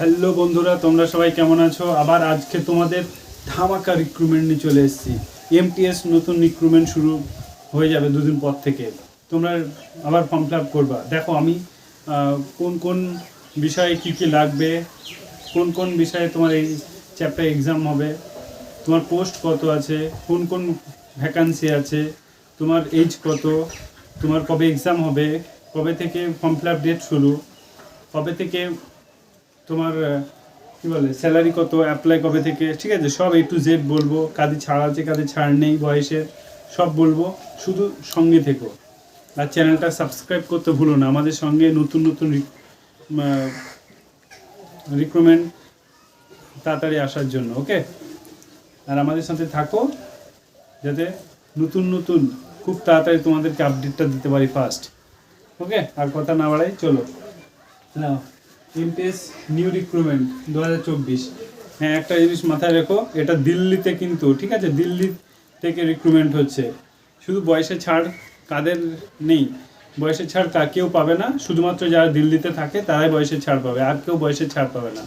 Hello বন্ধুরা, তোমরা সবাই কেমন আছো? আবার আজকে তোমাদের ধামাকা রিক্রুটমেন্ট নিয়ে চলে এসেছি। এমটিএস নতুন রিক্রুটমেন্ট শুরু হয়ে যাবে দুদিন পর থেকে। তোমরা আবার ফর্ম ফিল করবা। দেখো আমি কোন কোন বিষয়ে কি কি লাগবে, কোন কোন বিষয়ে তোমার এই চ্যাপ্টার এক্সাম হবে, তোমার পোস্ট কত আছে, কোন কোন ভ্যাকান্সি আছে, তোমার এজ কত, তোমার কবে এক্সাম হবে, কবে থেকে ফর্ম ফিল ডেট শুরু, কবে থেকে তোমার কি বলে স্যালারি কত অ্যাপ্লাই কবে থেকে, ঠিক আছে? সব এ টু জেড বলব কাদের ছাড় আছে কাদের ছাড় নেই, বয়সের, সব বলব, শুধু সঙ্গে থেকো। আর চ্যানেলটা সাবস্ক্রাইব করতে ভুলো না, আমাদের সঙ্গে নতুন নতুন রিক্রুটমেন্ট তাড়াতাড়ি আসার জন্য ওকে আর আমাদের সাথে থাকো, যাতে নতুন নতুন, খুব তাড়াতাড়ি তোমাদেরকে আপডেটটা দিতে পারি ফার্স্ট ওকে আর কথা না বাড়াই, চলো। নাও এমপিএস নিউ রিক্রুটমেন্ট দু হাজার চব্বিশ। হ্যাঁ একটা জিনিস মাথায় রেখো, এটা দিল্লিতে কিন্তু, ঠিক আছে? দিল্লি থেকে রিক্রুটমেন্ট হচ্ছে। শুধু বয়সে ছাড় কাদের নেই? বয়সে ছাড় কা কেউ পাবে না। শুধুমাত্র যারা দিল্লিতে থাকে, তারাই বয়সে ছাড় পাবে। আর কেউ বয়সে ছাড় পাবে না।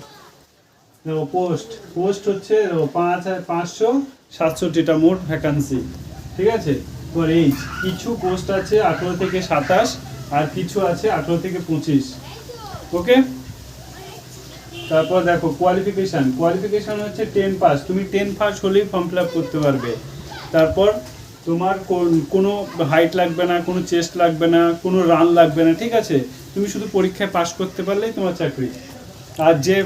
দেখো পোস্ট পোস্ট হচ্ছে পাঁচ পাঁচশো সাতষট্টিটা মোট ভ্যাকান্সি ঠিক আছে? তোমার এইজ কিছু পোস্ট আছে আঠেরো থেকে সাতাশ, আর কিছু আছে আঠেরো থেকে পঁচিশ। ওকে? তারপর দেখো কোয়ালিফিকেশান কোয়ালিফিকেশান হচ্ছে টেন পাস তুমি টেন পাস হলেই ফর্ম ফিল করতে পারবে। তারপর তোমার কোন- কোনো হাইট লাগবে না, কোনো চেস্ট লাগবে না, কোনো রান লাগবে না, ঠিক আছে? তুমি শুধু পরীক্ষায় পাস করতে পারলেই তোমার চাকরি। আর যে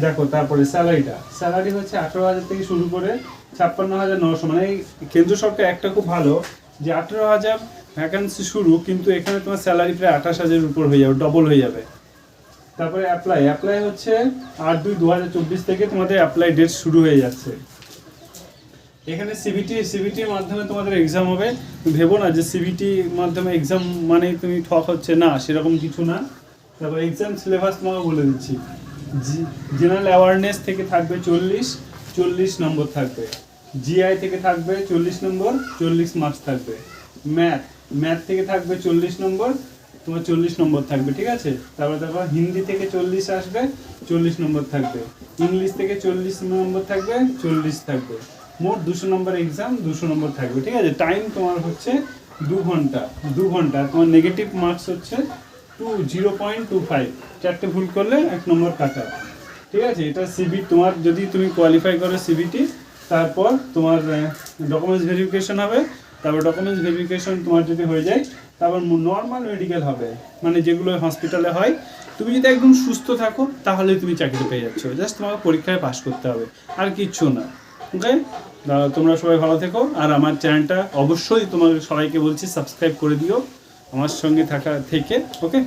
দেখো, তারপরে স্যালারিটা স্যালারি হচ্ছে আঠেরো হাজার থেকে শুরু করে ছাপ্পান্ন হাজার নশো। মানে এই কেন্দ্র সরকার একটা খুব ভালো যে আঠেরো হাজার ভ্যাকান্সি শুরু, কিন্তু এখানে তোমার স্যালারি প্রায় আঠাশ হাজারের উপর হয়ে যাবে ডবল হয়ে যাবে। তারপরে অ্যাপ্লাই অ্যাপ্লাই হচ্ছে আট দুই দু থেকে তোমাদের অ্যাপ্লাই ডেট শুরু হয়ে যাচ্ছে। এখানে সিবিটি সিবিটির মাধ্যমে তোমাদের এক্সাম হবে। ভেবো না যে সিবিটি মাধ্যমে এক্সাম মানে তুমি ঠক হচ্ছে না, সেরকম কিছু না। তারপর এক্সাম সিলেবাস তোমাকে বলে দিচ্ছি। জেনারেল অ্যাওয়ারনেস থেকে থাকবে চল্লিশ চল্লিশ নম্বর থাকবে। জিআই থেকে থাকবে চল্লিশ নম্বর, চল্লিশ মার্কস থাকবে। ম্যাথ ম্যাথ থেকে থাকবে চল্লিশ নম্বর তোমার চল্লিশ নম্বর থাকবে, ঠিক আছে? তারপর তারপর হিন্দি থেকে চল্লিশ আসবে, চল্লিশ নম্বর থাকবে। ইংলিশ থেকে চল্লিশ নম্বর থাকবে, চল্লিশ থাকবে। মোট দুশো নম্বর এক্সাম দুশো নম্বর থাকবে, ঠিক আছে? টাইম তোমার হচ্ছে দু ঘণ্টা দু ঘণ্টা। তোমার নেগেটিভ মার্কস হচ্ছে two, zero point two five চারটে ভুল করলে এক নম্বর কাটা। ঠিক আছে? এটা সিবি তোমার যদি তুমি কোয়ালিফাই করো সিবিটি তারপর তোমার ডকুমেন্টস ভেরিফিকেশন হবে। তারপর ডকুমেন্টস ভেরিফিকেশন তোমার যদি হয়ে যায় তারপর নর্মাল মেডিকেল হবে। মানে যেগুলো হসপিটালে হয়। তুমি যদি একদম সুস্থ থাকো, তাহলে তুমি চাকরি পেয়ে যাচ্ছ। জাস্ট তোমাকে পরীক্ষায় পাশ করতে হবে। আর কিচ্ছু না। ওকে তোমরা সবাই ভালো থেকো। আর আমার চ্যানেলটা অবশ্যই তোমাদের সবাইকে বলছি সাবস্ক্রাইব করে দিও। আমার সঙ্গে থাকা থেকে ওকে